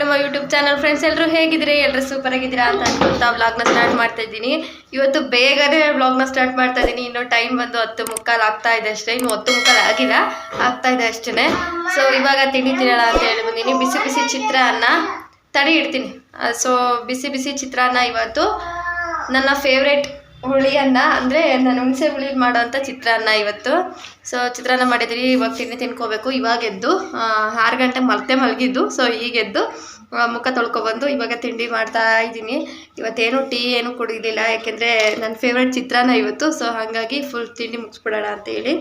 ನಮ್ಮ YouTube channel friends ಎಲ್ಲರೂ ಹೇಗಿದ್ರೆ ಎಲ್ಲರೂ ಸೂಪರ್ ಆಗಿದ್ದೀರಾ ಅಂತ ಅನ್ಕೊಂತ ವ್ಲಾಗ್ನ ಸ್ಟಾರ್ಟ್ ಮಾಡ್ತಾ ಇದ್ದೀನಿ. ಇವತ್ತು ಬೇಗನೆ ವ್ಲಾಗ್ನ ಸ್ಟಾರ್ಟ್ ಮಾಡ್ತಾ ಇದ್ದೀನಿ. ಇನ್ನು ಟೈಮ್ ಬಂದು ಹತ್ತು ಮುಕ್ಕಾಲು ಆಗ್ತಾ ಇದೆ ಅಷ್ಟೇ. ಇನ್ನು ಹತ್ತು ಮುಕ್ಕಾಲು ಆಗಿಲ್ಲ. ಆಗ್ತಾ ಇದೆ ಅಷ್ಟೇ ಸೊ ಇವಾಗ ತಿಂಡಿ ತಿನ್ನೋಣ ಅಂತ ಹೇಳಿ ಬಂದೀನಿ ಬಿಸಿ ಬಿಸಿ ಚಿತ್ರಾನ್ನ ತಡಿ ಇಡ್ತೀನಿ. ಸೊ ಬಿಸಿ ಬಿಸಿ ಚಿತ್ರಾನ್ನ ಇವತ್ತು. ನನ್ನ ಫೇವ್ರೇಟ್ ಹುಳಿಯನ್ನ ಅಂದರೆ ನಾನು ಹುಣಸೆ ಹುಳಿ ಮಾಡೋವಂಥ ಚಿತ್ರಾನ್ನ ಇವತ್ತು. ಸೊ ಚಿತ್ರಾನ್ನ ಮಾಡಿದ್ರಿ ಇವಾಗ ತಿನ್ನಿ ತಿನ್ಕೋಬೇಕು. ಇವಾಗ ಎದ್ದು ಆರು ಗಂಟೆ ಮಲ್ತೆ ಮಲಗಿದ್ದು ಸೊ ಈಗ ಎದ್ದು ಆ, ಮುಖ ತೊಳ್ಕೊಬಂದು ಇವಾಗ ತಿಂಡಿ ಮಾಡ್ತಾ ಇದ್ದೀನಿ. ಇವತ್ತೇನು ಟೀ ಏನು ಕುಡಿದಿಲ್ಲ ಯಾಕೆಂದರೆ ನನ್ನ ಫೇವ್ರೇಟ್ ಚಿತ್ರಾನ್ನ ಇವತ್ತು. ಸೊ ಹಾಗಾಗಿ ಫುಲ್ ತಿಂಡಿ ಮುಗಿಸ್ಬಿಡೋಣ ಅಂತೇಳಿ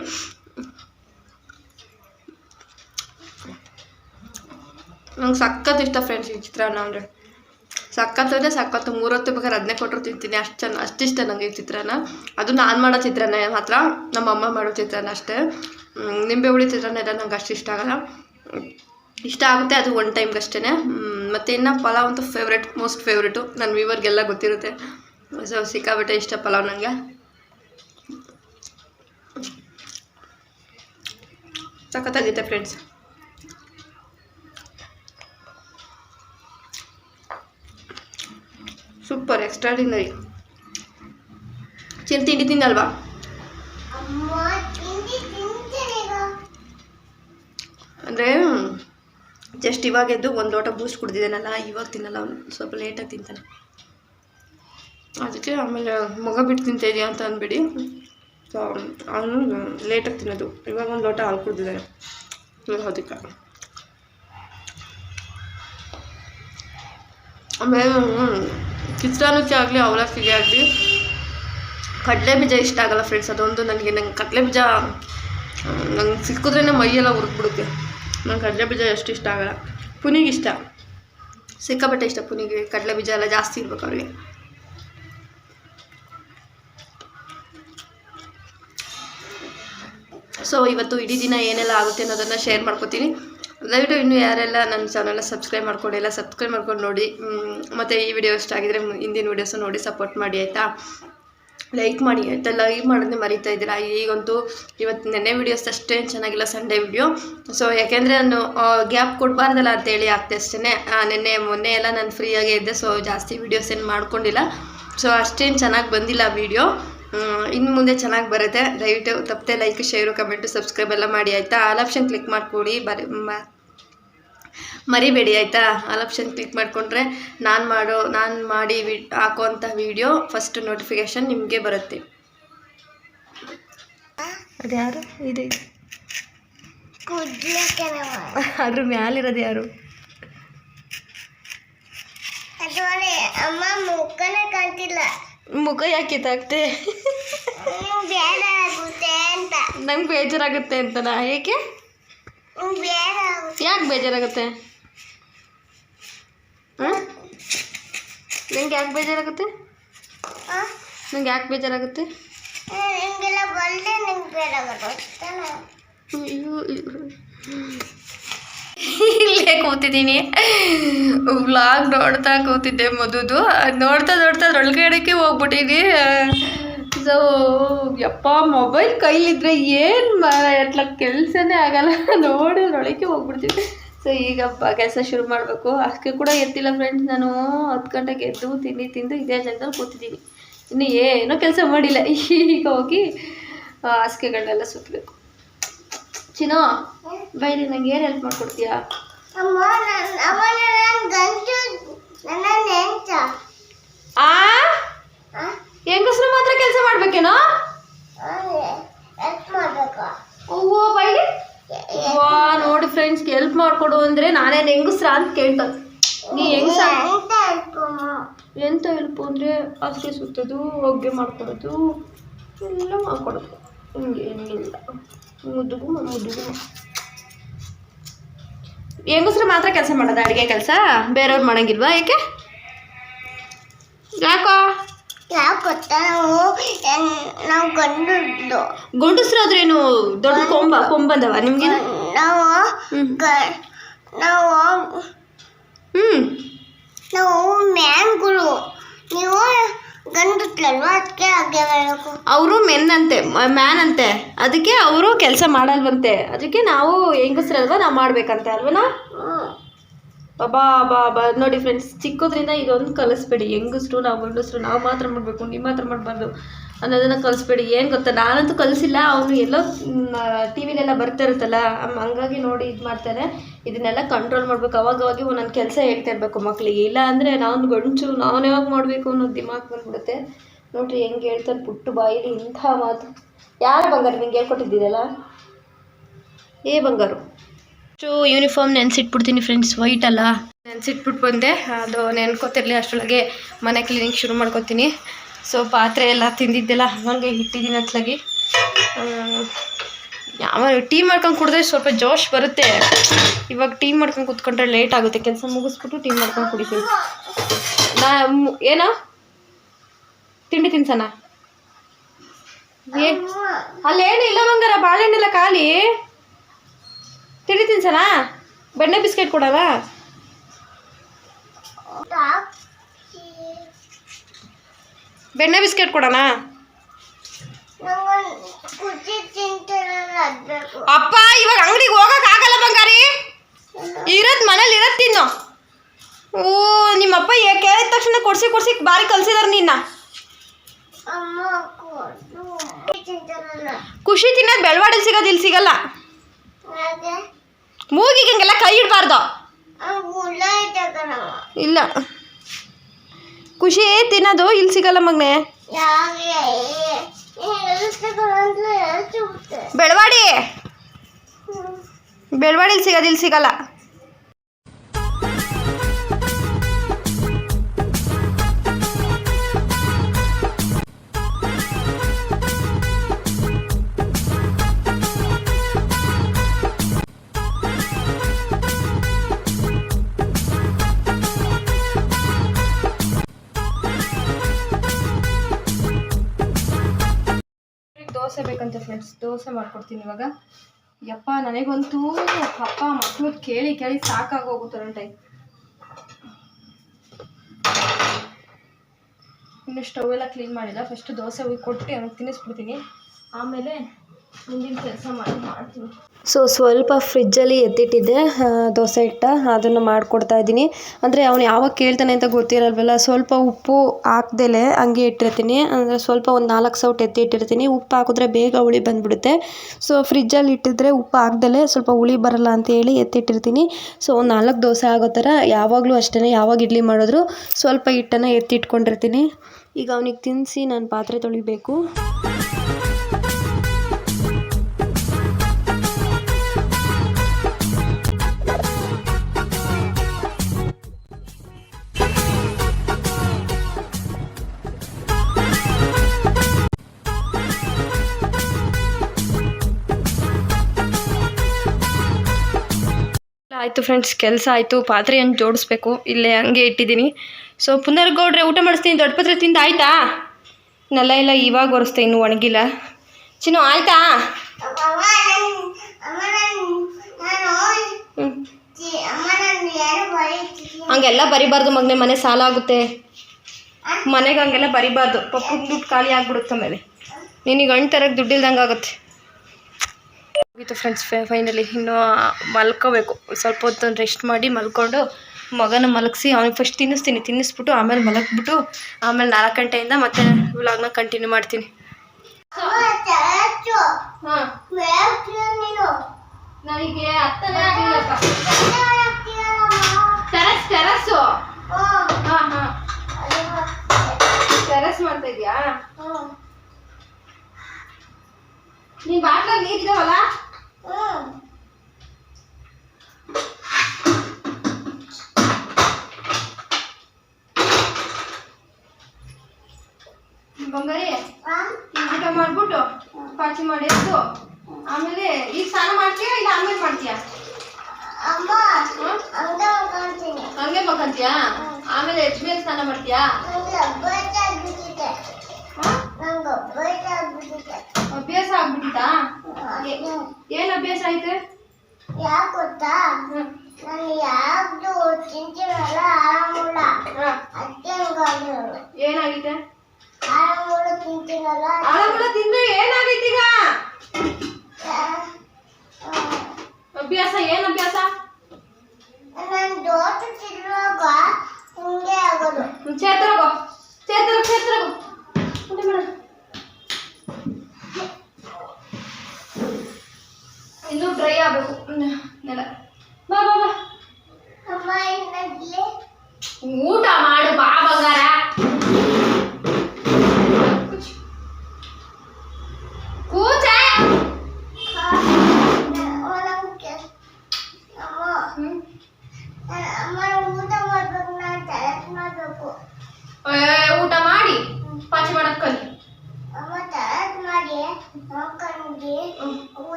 ನಂಗೆ ಸಖತ್ ಇಷ್ಟ ಫ್ರೆಂಡ್ಸ್ ಈ ಚಿತ್ರಾನ್ನ ಅಂದರೆ. ಸಖತ್ತು ಅಂದರೆ ಮೂರತ್ತು ಬೇಕಾದ್ರೆ ಅದನ್ನೇ ಕೊಟ್ಟರು ತಿಂತೀನಿ. ಅಷ್ಟು ಚೆನ್ನ ಅಷ್ಟಿಷ್ಟ ನನಗೆ ಚಿತ್ರಾನ್ನ. ಅದು ನಾನು ಮಾಡೋ ಚಿತ್ರಾನ್ನ ಮಾತ್ರ, ನಮ್ಮ ಅಮ್ಮ ಮಾಡೋ ಚಿತ್ರಾನ್ನ ಅಷ್ಟೇ. ನಿಂಬೆ ಹುಳಿ ಚಿತ್ರಾನ್ನ ಎಲ್ಲ ನಂಗೆ ಅಷ್ಟು ಇಷ್ಟ ಆಗಲ್ಲ. ಇಷ್ಟ ಆಗುತ್ತೆ ಅದು ಒನ್ ಟೈಮ್ಗೆ ಅಷ್ಟೇ ಮತ್ತು ಇನ್ನು ಪಲಾವ್ ಅಂತೂ ಫೇವ್ರೇಟ್ ಮೋಸ್ಟ್ ಫೇವ್ರೇಟು ನನ್ನ ವ್ಯೂವರ್ಗೆಲ್ಲ ಗೊತ್ತಿರುತ್ತೆ. ಸೊ ಸಿಕ್ಕಾಬಿಟ್ಟೆ ಇಷ್ಟ ಪಲಾವ್ ನನಗೆ ಸಖತ್ತಾಗಿದೆ ಫ್ರೆಂಡ್ಸ್ ಸೂಪರ್ ಎಕ್ಸ್ಟ್ರಾಡಿನರಿ ಚಿನ್ ತಿಂಡಿ ತಿಂದಲ್ವಾ? ಅಂದರೆ ಜಸ್ಟ್ ಇವಾಗ ಎದ್ದು ಒಂದು ಲೋಟ ಬೂಸ್ಟ್ ಕುಡ್ದಿದ್ದಾನಲ್ಲ ಇವಾಗ ತಿನ್ನಲ್ಲ ಅವನು. ಸ್ವಲ್ಪ ಲೇಟಾಗಿ ತಿಂತಾನೆ. ಅದಕ್ಕೆ ಆಮೇಲೆ ಮಗ ಬಿಟ್ಟು ತಿಂತಾ ಇದೆಯಾ ಅಂತ ಅಂದ್ಬಿಡಿ. ಸೊ ಅವನು ಲೇಟಾಗಿ ತಿನ್ನೋದು. ಇವಾಗ ಒಂದು ಲೋಟ ಹಾಲು ಕುಡ್ದಿದ್ದಾನೆ ಅದಕ್ಕೆ. ಆಮೇಲೆ ಚಿತ್ರಾನ್ನಕ್ಕೆ ಆಗಲಿ, ಅವಲಕ್ಕಿಗೆ ಆಗಲಿ ಕಡಲೆ ಬೀಜ ಇಷ್ಟ ಆಗಲ್ಲ ಫ್ರೆಂಡ್ಸ್ ಅದೊಂದು ನನಗೆ ನಂಗೆ ಕಡಲೆ ಬೀಜ ನಂಗೆ ಸಿಕ್ಕಿದ್ರೇ ಮೈಯೆಲ್ಲ ಹುರ್ಕ್ಬಿಡುತ್ತೆ ನಂಗೆ ಕಡಲೆ ಬೀಜ ಎಷ್ಟು ಇಷ್ಟ ಆಗಲ್ಲ. ಪುನಿಗೆ ಇಷ್ಟ. ಸಿಕ್ಕಾಪಟ್ಟೆ ಇಷ್ಟ ಪುನಿಗೆ ಕಡಲೆ ಬೀಜ ಎಲ್ಲ ಜಾಸ್ತಿ ಇರ್ಬೇಕು ಅವ್ರಿಗೆ. ಸೊ ಇವತ್ತು ಇಡೀ ದಿನ ಏನೆಲ್ಲ ಆಗುತ್ತೆ ಅನ್ನೋದನ್ನು ಶೇರ್ ಮಾಡ್ಕೋತೀನಿ. ದಯವಿಟ್ಟು ಇನ್ನೂ ಯಾರೆಲ್ಲ ನನ್ನ ಚಾನಲ್ನ ಸಬ್ಸ್ಕ್ರೈಬ್ ಮಾಡ್ಕೊಂಡಿಲ್ಲ ಸಬ್ಸ್ಕ್ರೈಬ್ ಮಾಡ್ಕೊಂಡು ನೋಡಿ. ಮತ್ತು ಈ ವಿಡಿಯೋ ಇಷ್ಟ ಆಗಿದ್ರೆ ಹಿಂದಿನ ವೀಡಿಯೋಸ್ ನೋಡಿ ಸಪೋರ್ಟ್ ಮಾಡಿ, ಆಯಿತಾ? ಲೈಕ್ ಮಾಡಿ, ಆಯಿತಾ? ಲೈಕ್ ಮಾಡೋದನ್ನೇ ಮರಿತಾ ಇದ್ದೀರಾ? ಈಗಂತೂ ಇವತ್ತು ನೆನ್ನೆ ವೀಡಿಯೋಸ್ ಅಷ್ಟೇನು ಚೆನ್ನಾಗಿಲ್ಲ ಸಂಡೇ ವಿಡಿಯೋ ಸೊ ಯಾಕೆಂದರೆ ನಾನು ಗ್ಯಾಪ್ ಕೊಡಬಾರ್ದಲ್ಲ ಅಂತೇಳಿ ಆಗ್ತೆ ಅಷ್ಟೇ ನೆನ್ನೆ, ಮೊನ್ನೆ ಎಲ್ಲ ನಾನು ಫ್ರೀಯಾಗೇ ಇದ್ದೆ ಸೊ ಜಾಸ್ತಿ ವೀಡಿಯೋಸ್ ಏನು ಮಾಡ್ಕೊಂಡಿಲ್ಲ. ಸೊ ಅಷ್ಟೇನು ಚೆನ್ನಾಗಿ ಬಂದಿಲ್ಲ ವೀಡಿಯೋ ಇನ್ನು ಮುಂದೆ ಚೆನ್ನಾಗಿ ಬರುತ್ತೆ. ದಯವಿಟ್ಟು ತಪ್ಪದೆ ಲೈಕ್ ಶೇರು ಕಮೆಂಟು ಸಬ್ಸ್ಕ್ರೈಬ್ ಎಲ್ಲ ಮಾಡಿ ಆಯಿತಾ? ಆಲ್ ಆಪ್ಷನ್ ಕ್ಲಿಕ್ ಮಾಡ್ಕೊಳ್ಳಿ. ಬರ ಮ- ಮರಿಬೇಡಿ ಆಯಿತಾ? ಆಲ್ ಆಪ್ಷನ್ ಕ್ಲಿಕ್ ಮಾಡಿಕೊಂಡ್ರೆ ನಾನು ಮಾಡೋ ನಾನು ಮಾಡಿ ವಿ ಹಾಕೋವಂಥ ವೀಡಿಯೋ ಫಸ್ಟ್ ನೋಟಿಫಿಕೇಷನ್ ನಿಮಗೆ ಬರುತ್ತೆ. ಅದ್ಯಾರು ಇದೆ ಅದ್ರ ಮ್ಯಾಲಿರೋದು ಯಾರು? ಅಮ್ಮ ಮುಖನೇ ಕಾಣ್ತಿಲ್ಲ. ಮುಖ ಯಾಕೆ ತಾಗ್ತೆ ಹ್ಮ್, ಬೇಡ ಆಗುತ್ತೆ ಅಂತ ನಂಗೆ ಬೇಜಾರಾಗುತ್ತೆ ಅಂತನಾ? ಏಕೆ? ಹ್ಮ್, ಬೇಡ ಆಗುತ್ತೆ ಯಾಕೆ ಬೇಜಾರಾಗುತ್ತೆ? ಹಾಂ? ನಂಗೆ ಯಾಕೆ ಬೇಜಾರಾಗುತ್ತೆ? ಆ? ನಂಗೆ ಯಾಕೆ ಬೇಜಾರಾಗುತ್ತೆ? ಹ್ಮ್, ನಿಂಗೆಲ್ಲ ಬಲ್ಲೆ ನಿಂಗೆ ಬೇಡ ಆಗುತ್ತೆ ಅಯ್ಯೋ ಇಲ್ಲೇ ಕೂತಿದ್ದೀನಿ. ವ್ಲಾಗ್ ನೋಡ್ತಾ ಕೂತಿದ್ದೆ ಮದುದು. ಅದು ನೋಡ್ತಾ ನೋಡ್ತಾ ಅದ್ರೊಳಗಡೆಗೆ ಹೋಗ್ಬಿಟ್ಟಿನಿ ಸೊ ಯಪ್ಪ ಮೊಬೈಲ್ ಕೈಲಿದ್ರೆ ಏನು ಎಟ್ಲ ಕೆಲಸನೇ ಆಗಲ್ಲ. ನೋಡಿ ಅದ್ರೊಳಗೆ ಹೋಗ್ಬಿಡ್ತೀವಿ. ಸೊ ಈಗ ಕೆಲಸ ಶುರು ಮಾಡಬೇಕು. ಅಷ್ಟಕ್ಕೆ ಕೂಡ ಎತ್ತಿಲ್ಲ ಫ್ರೆಂಡ್ಸ್ ನಾನು ಹತ್ತು ಗಂಟೆಗೆ ಎದ್ದು ತಿಂಡಿ ತಿಂದು ಇದೇ ಜಾಗದಲ್ಲಿ ಕೂತಿದ್ದೀನಿ. ಇನ್ನು ಏನೂ ಕೆಲಸ ಮಾಡಿಲ್ಲ. ಈಗ ಹೋಗಿ ಹಾಸಿಗೆಗಳನ್ನೆಲ್ಲ ಸುತ್ತಬೇಕು ಚಿನ್ನೋ? ಬೈರಿ ನಂಗೆ ಏನು ಹೆಲ್ಪ್ ಮಾಡ್ಕೊಡ್ತೀಯಾ? ಆ? ಹೆಂಗಸ್ರು ಮಾತ್ರ ಕೆಲಸ ಮಾಡ್ಬೇಕೇನೋ? ಓ ಬೈಲಿ ವಾ ನೋಡಿ ಫ್ರೆಂಡ್ಸ್ ಹೆಲ್ಪ್ ಮಾಡ್ಕೊಡು ಅಂದ್ರೆ ನಾನೇನು ಹೆಂಗಸ್ರ ಅಂತ ಕೇಳ್ತ. ನೀ ಹೆಂಗಸ ಎಂತ ಹೆಲ್ಪ್ ಅಂದ್ರೆ ಹಾಸಿಗೆ ಸುತ್ತೋದು ಒಗ್ಗೆ ಮಾಡ್ಕೊಡೋದು ಎಲ್ಲ ಮಾಡ್ಕೊಡೋದು. ಹಿಂಗೇನಿಲ್ಲ. ಹೆಂಗಸ್ರು ಮಾತ್ರ ಕೆಲಸ ಮಾಡೋದು? ಅಡುಗೆ ಕೆಲಸ? ಬೇರೆಯವ್ರು ಮಾಡಂಗಿಲ್ವಾ ಏಕೆ? ಯಾಕೋ? ಯಾಕೆ ನಾವು ಗಂಡು ನಾವು ಗಂಡು ಗಂಡಸ್ರಾದ್ರೇನು ದೊಡ್ಡ ಕೊಂಬ ಕೊಂಬಂದವ ನಿಮ್ಗೆ ನಾವು ನಾವು ಹ್ಮ್. ನಾವು ಮ್ಯಾನ್ಗಳು ನೀವು ಅದಕ್ಕೆ ಹಾಗೆ ಅವರು ಮೆನ್ ಅಂತೆ ಮ್ಯಾನ್ ಅಂತೆ ಅದಕ್ಕೆ ಅವರು ಕೆಲಸ ಮಾಡಲ್ವಂತೆ. ಅದಕ್ಕೆ ನಾವು ಹೆಂಗಸ್ರಲ್ವಾ ನಾವು ಮಾಡ್ಬೇಕಂತೆ ಅಲ್ವನಾ? ಬಾಬಾ ಬಾ ಬಾ ನೋಡಿ ಫ್ರೆಂಡ್ಸ್ ಚಿಕ್ಕೋದ್ರಿಂದ ಇದೊಂದು ಕಲಿಸ್ಬೇಡಿ. ಹೆಂಗಸ್ರು ನಾವು ಗಂಡಸ್ರು ನಾವು ಮಾತ್ರ ಮಾಡಬೇಕು ನೀವು ಮಾತ್ರ ಮಾಡಬಾರ್ದು. ಅನ್ನೋದನ್ನ ಕಲಿಸ್ಬೇಡಿ. ಏನು ಗೊತ್ತಾ? ನಾನಂತೂ ಕಲಿಸಿಲ್ಲ. ಅವನು ಎಲ್ಲೋ ಟಿ ವಿಲೆಲ್ಲ ಬರ್ತಾ ಇರುತ್ತಲ್ಲ ಹಂಗಾಗಿ ನೋಡಿ ಇದು ಮಾಡ್ತಾರೆ ಇದನ್ನೆಲ್ಲ ಕಂಟ್ರೋಲ್ ಮಾಡ್ಬೇಕು. ಅವಾಗವಾಗಿ ಅವಾಗ ಒಂದೊಂದು ಕೆಲಸ ಹೇಳ್ತಾ ಇರಬೇಕು ಮಕ್ಕಳಿಗೆ ಇಲ್ಲ ಅಂದರೆ ನಾನು ಗಂಚು ನಾನು ಯಾವಾಗ ಮಾಡಬೇಕು ಅನ್ನೋ ದಿಮಾಕ್ ಬಂದ್ಬಿಡುತ್ತೆ. ನೋಡ್ರಿ ಹೆಂಗೆ ಹೇಳ್ತಾರೆ ಪುಟ್ಟು ಬಾಯಿಲಿ ಇಂಥ ಮಾತು. ಯಾರ ಬಂಗಾರ ನಿಂಗೆ ಹೇಳ್ಕೊಟ್ಟಿದ್ದೀರಲ್ಲ? ಏ ಬಂಗಾರು. ಅಷ್ಟು ಯೂನಿಫಾರ್ಮ್ ನೆನೆಸಿಟ್ಬಿಡ್ತೀನಿ ಫ್ರೆಂಡ್ಸ್ ವೈಟ್ ಅಲ್ಲ. ನೆನೆಸಿಟ್ಬಿಟ್ಟು ಬಂದೆ. ಅದು ನೆನ್ಕೋತಿರ್ಲಿ ಅಷ್ಟರೊಳಗೆ ಮನೆ ಕ್ಲೀನಿಂಗ್ ಶುರು ಮಾಡ್ಕೊತೀನಿ. ಸೊ ಪಾತ್ರೆ ಎಲ್ಲ ತಿಂದಿದ್ದೆಲ್ಲ ಹಂಗೆ ಇಟ್ಟಿದ್ದೀನಿ ಅತ್ಲಾಗಿ. ಯಾವ ಟೀ ಮಾಡ್ಕೊಂಡು ಕುಡಿದ್ರೆ ಸ್ವಲ್ಪ ಜೋಶ್ ಬರುತ್ತೆ. ಇವಾಗ ಟೀ ಮಾಡ್ಕೊಂಡು ಕುತ್ಕೊಂಡ್ರೆ ಲೇಟ್ ಆಗುತ್ತೆ. ಕೆಲಸ ಮುಗಿಸ್ಬಿಟ್ಟು ಟೀ ಮಾಡ್ಕೊಂಡು ಕುಡಿತೀನಿ ನಾ ಏನು? ತಿಂಡಿ ತಿನ್ಸಣ? ಅಲ್ಲೇನು ಇಲ್ಲ ಮಂಗಾರ, ಬಾಳೆಹಣ್ಣೆಲ್ಲ ಖಾಲಿ. ತಿಂಡಿ ತಿನ್ಸಣ? ಬೆಣ್ಣೆ ಬಿಸ್ಕೆಟ್ ಕೊಡಲ್ಲ? ಬೆಣ್ಣೆ ಬಿಸ್ಕೆಟ್ ಕೊಡೋಣ? ಅಪ್ಪ ಇವಾಗ ಅಂಗಡಿಗೆ ಹೋಗಕ್ ಆಗಲ್ಲ ಬಂಗಾರಿ. ಇರತ್ ಮನೇಲಿ ಇರತ್ ತಿನ್ನು. ಓ ನಿಮ್ಮಪ್ಪ ಕೇಳಿದ ತಕ್ಷಣ ಕೊಡ್ಸಿ ಕೊಡ್ಸಿ ಬಾರಿ ಕಲ್ಸಿದಾರ ನಿನ್ನ. ಖುಷಿ ತಿನ್ನೋದು ಬೆಳವಾಡಲ್ಲಿ ಸಿಗೋದು ಇಲ್ಲಿ ಸಿಗಲ್ಲ. ಮೂಗಿಗೆ ಹಿಂಗೆಲ್ಲ ಕೈ ಇಡಬಾರ್ದು. ಇಲ್ಲ. ಖುಷಿ ತಿನ್ನೋದು? ಇಲ್ಲಿ ಸಿಗಲ್ಲ ಮಗನೆ. ಬೆಳವಾಡಿ. ಬೆಳವಾಡಿಲಿ ಸಿಗೋದು ಇಲ್ಲಿ ಸಿಗಲ್ಲ. ದೋಸೆ ಮಾಡ್ಕೊಡ್ತೀನಿ ಇವಾಗ. ಯಪ್ಪ, ನನಗಂತೂ ಅಪ್ಪ ಮಕ್ಕಳು ಕೇಳಿ ಕೇಳಿ ಸಾಕಾಗೋಗುತ್ತೆ ಟೈಮ್ ಇನ್ನು ಸ್ಟವ್ ಎಲ್ಲ ಕ್ಲೀನ್ ಮಾಡಿಲ್ಲ. ಫಸ್ಟ್ ದೋಸೆ ಹೋಗಿ ಕೊಟ್ಟು ಅವ್ನಿಗೆ ತಿನ್ನಿಸ್ಬಿಡ್ತೀನಿ. ಆಮೇಲೆ ಸೊ, ಸ್ವಲ್ಪ ಫ್ರಿಜ್ಜಲ್ಲಿ ಎತ್ತಿಟ್ಟಿದ್ದೆ ದೋಸೆ ಹಿಟ್ಟ. ಅದನ್ನು ಮಾಡಿಕೊಡ್ತಾ ಇದ್ದೀನಿ. ಅಂದರೆ ಅವನು ಯಾವಾಗ ಕೇಳ್ತಾನೆ ಅಂತ ಗೊತ್ತಿರಲ್ವಲ್ಲ, ಸ್ವಲ್ಪ ಉಪ್ಪು ಹಾಕ್ದೆಲೆ ಹಂಗೆ ಇಟ್ಟಿರ್ತೀನಿ. ಅಂದರೆ ಸ್ವಲ್ಪ ಒಂದು ನಾಲ್ಕು ಸೌಟ್ ಎತ್ತಿ ಇಟ್ಟಿರ್ತೀನಿ. ಉಪ್ಪು ಹಾಕಿದ್ರೆ ಬೇಗ ಹುಳಿ ಬಂದುಬಿಡುತ್ತೆ. ಸೊ ಫ್ರಿಜ್ಜಲ್ಲಿ ಇಟ್ಟಿದ್ರೆ ಉಪ್ಪು ಹಾಕ್ದಲೇ ಸ್ವಲ್ಪ ಹುಳಿ ಬರಲ್ಲ ಅಂತ ಹೇಳಿ ಎತ್ತಿಟ್ಟಿರ್ತೀನಿ. ಸೊ, ಒಂದು ನಾಲ್ಕು ದೋಸೆ ಆಗೋ ಥರ ಯಾವಾಗಲೂ ಅಷ್ಟೇ ಯಾವಾಗ ಇಡ್ಲಿ ಮಾಡಿದ್ರು ಸ್ವಲ್ಪ ಹಿಟ್ಟನ್ನು ಎತ್ತಿಟ್ಕೊಂಡಿರ್ತೀನಿ. ಈಗ ಅವನಿಗೆ ತಿನ್ನಿಸಿ ನಾನು ಪಾತ್ರೆ ತೊಳಿಬೇಕು. ಆಯಿತು ಫ್ರೆಂಡ್ಸ್ ಕೆಲಸ ಆಯಿತು, ಪಾತ್ರೆಯನ್ನು ಜೋಡಿಸ್ಬೇಕು, ಇಲ್ಲೇ ಹಂಗೆ ಇಟ್ಟಿದ್ದೀನಿ. ಸೊ ಪುನರ್ಗೌಡ್ರೆ, ಊಟ ಮಾಡಿಸ್ತೀನಿ, ದೊಡ್ಡ ಪತ್ರೆ ತಿಂದು ಆಯಿತಾ? ನೆಲ ಇಲ್ಲ ಇವಾಗ ಒರೆಸ್ತೆ ಇನ್ನು ಒಣಗಿಲ್ಲ. ಚಿನ್ನು, ಆಯಿತಾ? ಹಂಗೆಲ್ಲ ಬರಿಬಾರ್ದು ಮಗನೆ, ಮನೆ ಸಾಲ ಆಗುತ್ತೆ. ಮನೆಗೆ ಹಂಗೆಲ್ಲ ಬರಿಬಾರ್ದು. ಪಪ್ಪು ದುಡ್ಡು ಖಾಲಿ ಆಗ್ಬಿಡುತ್ತೆ ಆಮೇಲೆ ನಿನಗೆ ಹಣ್ಣು ತರಕ್ಕೆ ದುಡ್ಡಿಲ್ದಂಗೆ ಆಗುತ್ತೆ ಮುಗೀತು ಫ್ರೆಂಡ್ಸ್ ಫೈನಲಿ ಇನ್ನು ಮಲ್ಕೋಬೇಕು. ಸ್ವಲ್ಪ ಹೊತ್ತು ರೆಸ್ಟ್ ಮಾಡಿ ಮಲ್ಕೊಂಡು ಮಗನ ಮಲಗಿಸಿ, ಅವ್ನಿಗೆ ಫಸ್ಟ್ ತಿನ್ನಿಸ್ತೀನಿ. ತಿನ್ನಿಸ್ಬಿಟ್ಟು ಆಮೇಲೆ ಮಲಗಿಬಿಟ್ಟು ಆಮೇಲೆ ನಾಲ್ಕು ಗಂಟೆಯಿಂದ ಮತ್ತೆ ವ್ಲಾಗ್ನ ಕಂಟಿನ್ಯೂ ಮಾಡ್ತೀನಿ. ನನಗೆ ನೀನು ಬಾಟ್ಲ ನೀರಿದಾವಲ್ಲ ಹ್ಮ್. ಬಂಗಾರಿ ಊಟ ಮಾಡ್ಬಿಟ್ಟು ಪಾಚಿ ಮಾಡಿ ಎದ್ದು ಆಮೇಲೆ ಈಗ ಸ್ನಾನ ಮಾಡ್ತೀಯಾ ಇಲ್ಲ ಆಮೇಲೆ ಮಾಡ್ತೀಯಾ? ಹಂಗ ಮಕ್ಕಂತೀಯಾ ಆಮೇಲೆ ಎಜ್ಮೇಲೆ ಸ್ನಾನ ಮಾಡ್ತೀಯಾ? ಆಯ್ತಾ ಏನ್ ಅಭ್ಯಾಸ ಆಯ್ತು? ಯಾಕ ಗೊತ್ತಾ? ನಾನು ಯಾವ್ದು ಚಿಂಚಿನಲ್ಲ ಆರಾಮುಲ್ಲ. ಅದಕ್ಕೆ ಏನಾಗಿದೆ? ಆರಾಮುಲ್ಲ ತಿಂತೀನಲ್ಲ ಆರಾಮುಲ್ಲ ತಿಂದ್ರೆ ಏನಾಗೈತಿ ಈಗ? ಅಭ್ಯಾಸ ಏನ್ ಅಭ್ಯಾಸ? ನಾನು ದೋಸೆ ತಿನ್ನುವಾಗ ಹಿಂಗೆ ಆಗೋದು. ಚೇತರಗೋ. ಚೇತರ ಚೇತರಗೋ. ಮೇಡಮ್ ಇನ್ನು ಡ್ರೈ ಆಗಬೇಕು. ನೆಲ. ಬಾ ಬಾ ಬಾ. ಊಟ ಮಾಡು ಬಾ ಬಂಗಾರ.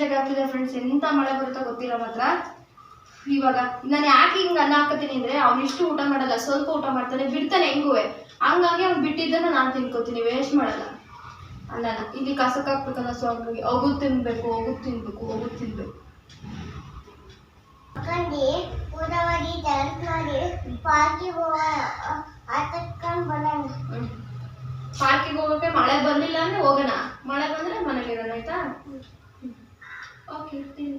ಶಾಕೆ ಆಗ್ತಿದೆ ಫ್ರೆಂಡ್ಸ್ ಎಂತ ಮಳೆ ಬರುತ್ತೋ ಗೊತ್ತಿಲ್ಲ ಮಾತ್ರ. ಇವಾಗ ನಾನು ಯಾಕೆ ಹಿಂಗೆ ಅನ್ನ ಹಾಕತ್ತೀನಿ ಅಂದ್ರೆ ಅವನಿಷ್ಟು ಇಷ್ಟು ಊಟ ಮಾಡಲ್ಲ ಸ್ವಲ್ಪ ಊಟ ಮಾಡ್ತಾನೆ ಬಿಡ್ತಾನೆ ಹೆಂಗುವೆ. ಹಂಗಾಗಿ ಅವ್ನು ಬಿಟ್ಟಿದ್ದನ್ನು ನಾನು ತಿನ್ಕೋತೀನಿ ವೇಸ್ಟ್ ಮಾಡಲ್ಲ. ಅನ್ನನ ಇಲ್ಲಿ ಕಸಕ್ಕೆ ಹಾಕ್ಬೇಕಲ್ಲ ಸೊ ಹಂಗಾಗಿ ಹೋಗು ತಿನ್ಬೇಕು ಹೋಗು ತಿನ್ಬೇಕು ಹೋಗು ತಿನ್ಬೇಕು ಪಾರ್ಕಿಗೆ ಹೋಗಕ್ಕೆ ಮಳೆ ಬರ್ಲಿಲ್ಲ ಅಂದ್ರೆ ಹೋಗೋಣ. ಮಳೆ ಬಂದ್ರೆ ಮನೇಲಿರೋಣ ಆಯ್ತಾ? ಓಕೆ ಇರ್ತೀನಿ